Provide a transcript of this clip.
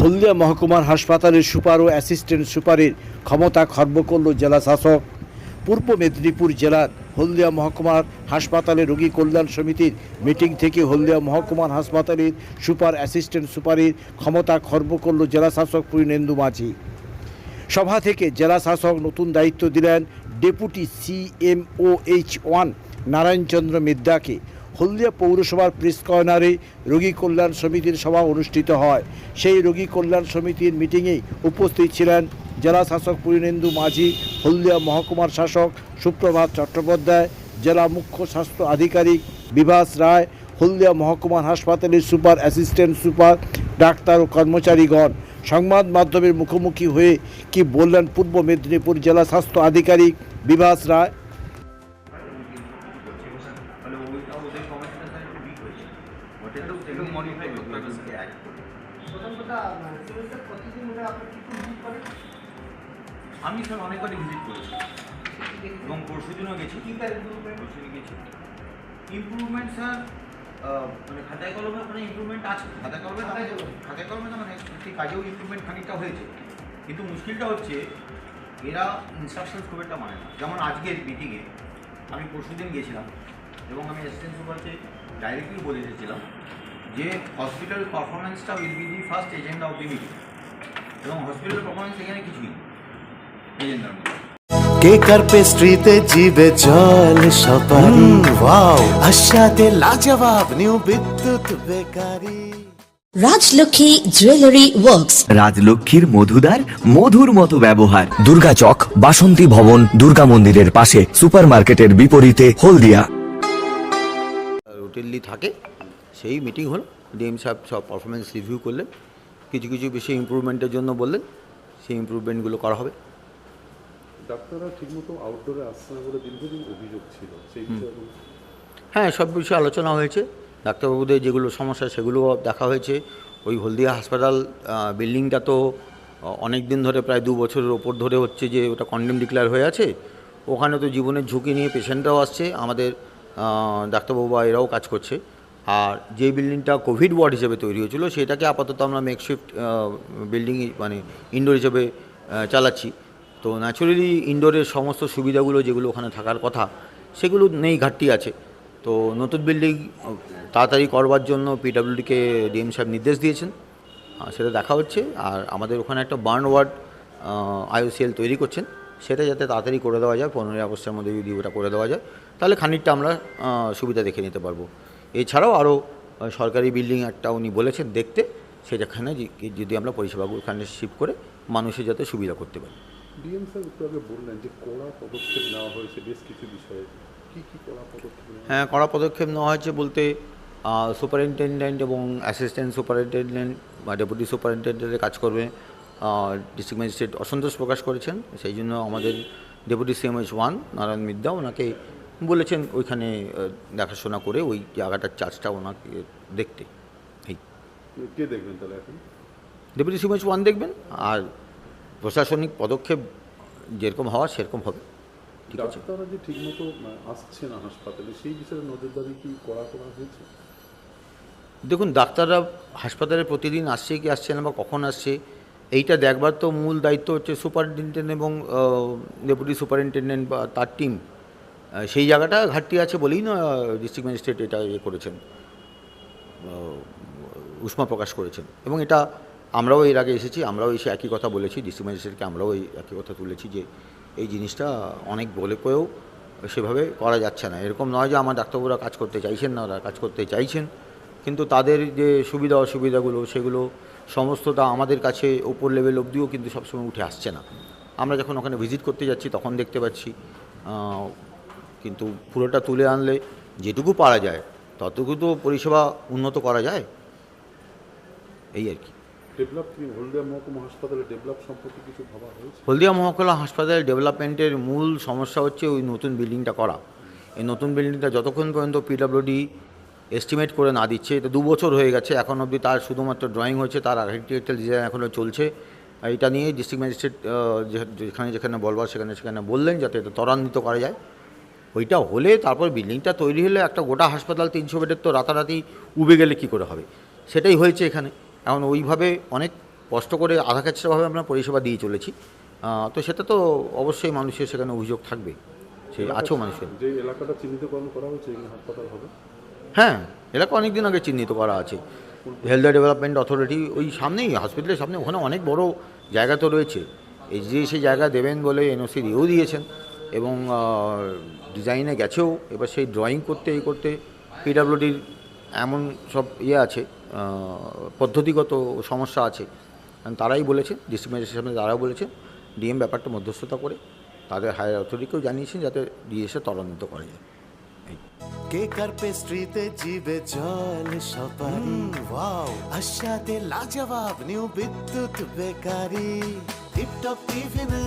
হলদিয়া মহকুমার হাসপাতালের সুপার ও অ্যাসিস্ট্যান্ট সুপারের ক্ষমতা খর্ব করল জেলা শাসক। পূর্ব মেদিনীপুর জেলার হলদিয়া মহকুমার হাসপাতালে রোগী কল্যাণ সমিতির মিটিং থেকে হলদিয়া মহকুমার হাসপাতালের সুপার অ্যাসিস্ট্যান্ট সুপারের ক্ষমতা খর্ব করল জেলা শাসক পূর্ণেন্দু মাঝি। সভা থেকে জেলা শাসক নতুন দায়িত্ব দিলেন ডেপুটি সিএমওএইচ ওয়ান নারায়ণচন্দ্র মিদ্দাকে। হলদিয়া পৌরসভার প্রেস কর্নারে রোগী কল্যাণ সমিতির সভা অনুষ্ঠিত হয়। সেই রোগী কল্যাণ সমিতির মিটিংয়ে উপস্থিত ছিলেন জেলা শাসক পূর্ণেন্দু মাঝি, হলদিয়া মহকুমার শাসক সুপ্রভাত চট্টোপাধ্যায়, জেলা মুখ্য স্বাস্থ্য আধিকারিক বিভাস রায়, হলদিয়া মহকুমার হাসপাতালের সুপার অ্যাসিস্ট্যান্ট সুপার ডাক্তার ও কর্মচারীগণ। সংবাদ মাধ্যমের মুখোমুখি হয়ে কি বললেন পূর্ব মেদিনীপুর জেলা স্বাস্থ্য আধিকারিক বিভাস রায়? আমি স্যার অনেকবারই ভিজিট করেছি। এবং পরশু দিনও গেছি। পরশু দিন গেছি। ইমপ্রুভমেন্ট স্যার মানে খাতায় কলমে ওখানে ইম্প্রুভমেন্ট আছে। খাতায় কলমে খাতায় কলমে। তো মানে সেই কাজেও ইম্প্রুভমেন্ট খানিকটা হয়েছে। কিন্তু মুশকিলটা হচ্ছে এরা ইনস্ট্রাকশনস খুব একটা মানে না। যেমন আজকের মিটিংয়ে আমি পরশু দিন গেছিলাম এবং আমি অ্যাসিস্ট্যান্ট সুপারকে ডাইরেক্টলি বলে এসেছিলাম যে হসপিটাল পারফরমেন্সটা will be the first agenda of the meeting এবং হসপিটাল পারফরমেন্স এখানে কিছুই নেই। এজেন্ডার মধ্যে। কেকার পেস্ট্রিতে জিবে জল সপারি ওয়াও। আশাতে লাজবাব new Bidyut bakery. Rajlakshmi jewellery works রাজলক্ষ্মীর মধুদার মধুর মতো ব্যবহার। দুর্গা চক বাসন্তী ভবন দুর্গা মন্দিরের পাশে সুপারমার্কেটের বিপরীতে হলদিয়া। রুটিনলি থাকে। সেই মিটিং হলো। ডিএম সাহেব সব পারফরমেন্স রিভিউ করলেন। কিছু কিছু বিষয়ে ইমপ্রুভমেন্টের জন্য বললেন। সেই ইমপ্রুভমেন্টগুলো করা হবে। ডাক্তাররা ঠিকমতো আউটডোরে আসছে না বলে দীর্ঘদিন অভিযোগ ছিল। সেই হ্যাঁ সব বিষয়ে আলোচনা হয়েছে। ডাক্তারবাবুদের যেগুলো সমস্যা সেগুলো দেখা হয়েছে। ওই হলদিয়া হাসপাতাল বিল্ডিংটা তো অনেক দিন ধরে প্রায় দু বছরের ওপর ধরে হচ্ছে যে ওটা কন্ডেম ডিক্লেয়ার হয়ে আছে। ওখানে তো জীবনের ঝুঁকি নিয়ে পেশেন্টরাও আসছে। আমাদের আহ, ডাক্তারবাবু বা এরাও কাজ করছে। আর যে বিল্ডিংটা কোভিড ওয়ার্ড হিসেবে তৈরি হয়েছিল, সেটাকে আপাতত আমরা মেকশিফট বিল্ডিং মানে ইনডোর হিসেবে চালাচ্ছি। তো ন্যাচুরালি ইনডোরের সমস্ত সুবিধাগুলো যেগুলো ওখানে থাকার কথা, সেগুলো নেই, ঘাটতি আছে। তো নতুন বিল্ডিং তাড়াতাড়ি করবার জন্য পিডাব্লিউডিকে ডিএম সাহেব নির্দেশ দিয়েছেন। সেটা দেখা হচ্ছে। আর আমাদের ওখানে একটা বার্ন ওয়ার্ড আইওসিএল তৈরি করছেন। সেটা যাতে তাড়াতাড়ি করে দেওয়া যায়, পনেরোই আগস্টের মধ্যে যদি ওটা করে দেওয়া যায়, তাহলে খানিকটা আমরা সুবিধা দেখে নিতে পারব। এছাড়াও আরও সরকারি বিল্ডিং একটা উনি বলেছেন দেখতে সেখানে যদি আমরা পরিষেবাগুলো ওখানে শিফট করে মানুষের যাতে সুবিধা করতে পারি। ডিএম স্যার একটু আগে বললেন যে কড়া পদক্ষেপ নেওয়া হয়েছে বেশ কিছু বিষয়ে। কি কি কড়া পদক্ষেপ হ্যাঁ কড়া পদক্ষেপ নেওয়া হয়েছে বলতে সুপারিনটেন্ডেন্ট এবং অ্যাসিস্ট্যান্ট সুপারিনটেন্ডেন্ট বা ডেপুটি সুপারিনটেন্ডেন্টের কাজ করবে। ডিস্ট্রিক্ট ম্যাজিস্ট্রেট অসন্তোষ প্রকাশ করেছেন। সেই জন্য আমাদের deputy CMH one Narayan Midya ওনাকে বলেছেন ওইখানে দেখাশোনা করে ওই জায়গাটার চার্জটা ওনাকে দেখতে। এই। কে দেখবেন তাহলে এখন? ডেপুটি সিএমএইচ ওয়ান দেখবেন আর প্রশাসনিক পদক্ষেপ যেরকম হওয়া সেরকম হবে। ঠিক আছে। ডাক্তাররা যে ঠিকমতো আসছে না হাসপাতালে সেই বিষয়ে নজরদারি কি কড়া করা হয়েছে? দেখুন ডাক্তাররা হাসপাতালে প্রতিদিন আসছে কি আসছে না বা কখন আসছে এইটা দেখবার তো মূল দায়িত্ব হচ্ছে সুপারিনটেন্ডেন্ট এবং ডেপুটি সুপারিনটেন্ডেন্ট বা তার টিম। সেই জায়গাটা ঘাটতি আছে বলেই না ডিস্ট্রিক্ট ম্যাজিস্ট্রেট এটা ইয়ে করেছেন উষ্মা প্রকাশ করেছেন। এবং এটা আমরাও এর আগে এসেছি, আমরাও এসে একই কথা বলেছি ডিস্ট্রিক্ট ম্যাজিস্ট্রেটকে আমরাও এই একই কথা তুলেছি যে এই জিনিসটা অনেক বলে কয়েও সেভাবে করা যাচ্ছে না। এরকম নয় যে আমার ডাক্তারবাবুরা কাজ করতে চাইছেন না, ওরা কাজ করতে চাইছেন, কিন্তু তাদের যে সুবিধা অসুবিধাগুলো সেগুলো সমস্তটা আমাদের কাছে ওপর লেভেল অবধিও কিন্তু সবসময় উঠে আসছে না। আমরা যখন ওখানে ভিজিট করতে যাচ্ছি, তখন দেখতে পাচ্ছি কিন্তু পুরোটা তুলে আনলে যেটুকু পারা যায় ততটুকু তো পরিষেবা উন্নত করা যায়? এই আর কি। ডেভেলপ হলদিয়া মহকুমা হাসপাতালে ডেভেলপ সম্পর্কে কিছু ভাবা হয়েছে? হলদিয়া মহকুমা হাসপাতাল ডেভেলপমেন্টের মূল সমস্যা হচ্ছে ওই নতুন বিল্ডিংটা করা। এই নতুন বিল্ডিংটা যতক্ষণ পর্যন্ত পিডাব্লিউডি এস্টিমেট করে না দিচ্ছে এটা দু বছর হয়ে গেছে এখন অবধি তার শুধুমাত্র ড্রয়িং হয়েছে তার আর্কিটেকচার ডিজাইন এখনও চলছে। এটা নিয়ে ডিস্ট্রিক্ট ম্যাজিস্ট্রেট যেখানে যেখানে বলবার সেখানে সেখানে বললেন যাতে এটা ত্বরান্বিত করা যায়। ওইটা হলে তারপর বিল্ডিংটা তৈরি হলে একটা গোটা হাসপাতাল তিনশো বেডের তো রাতারাতি উবে গেলে কী করে হবে? সেটাই হয়েছে এখানে। এখন ওইভাবে অনেক কষ্ট করে আধা কাছাভাবে আমরা পরিষেবা দিয়ে চলেছি। তো সেটা তো অবশ্যই মানুষের সেখানে অভিযোগ থাকবে। সে আছেও মানুষের। যে এলাকাটা চিহ্নিতকরণ করা হাসপাতাল হবে? হ্যাঁ এলাকা অনেক দিন আগে চিহ্নিত করা আছে। হেলথ ডেভেলপমেন্ট অথরিটি ওই সামনেই হসপিটালের সামনে ওখানে অনেক বড় জায়গা তো রয়েছে। এই যে সেই জায়গা দেবেন বলে এনওসি দিয়েও দিয়েছেন। এবং ডিজাইনে গেছেও। এবার সেই ড্রয়িং করতে, এই করতে পিডাব্লিউডির এমন সব ইয়ে আছে পদ্ধতিগত সমস্যা আছে। তারাই বলেছে ডিস্ট্রিক্ট ম্যাজিস্ট্রেট সামনে তারাও বলেছেন ডিএম ব্যাপারটা মধ্যস্থতা করে তাদের হায়ার অথরিটিকেও জানিয়েছেন যাতে এসে তদন্ত করা যায়। কেক পেস্ট্রিতে জিবে জল সপারি? ওয়াও, আশাতে লাজবাব, নিউ বিদ্যুৎ বেকারি। টিপটপ টিফিনে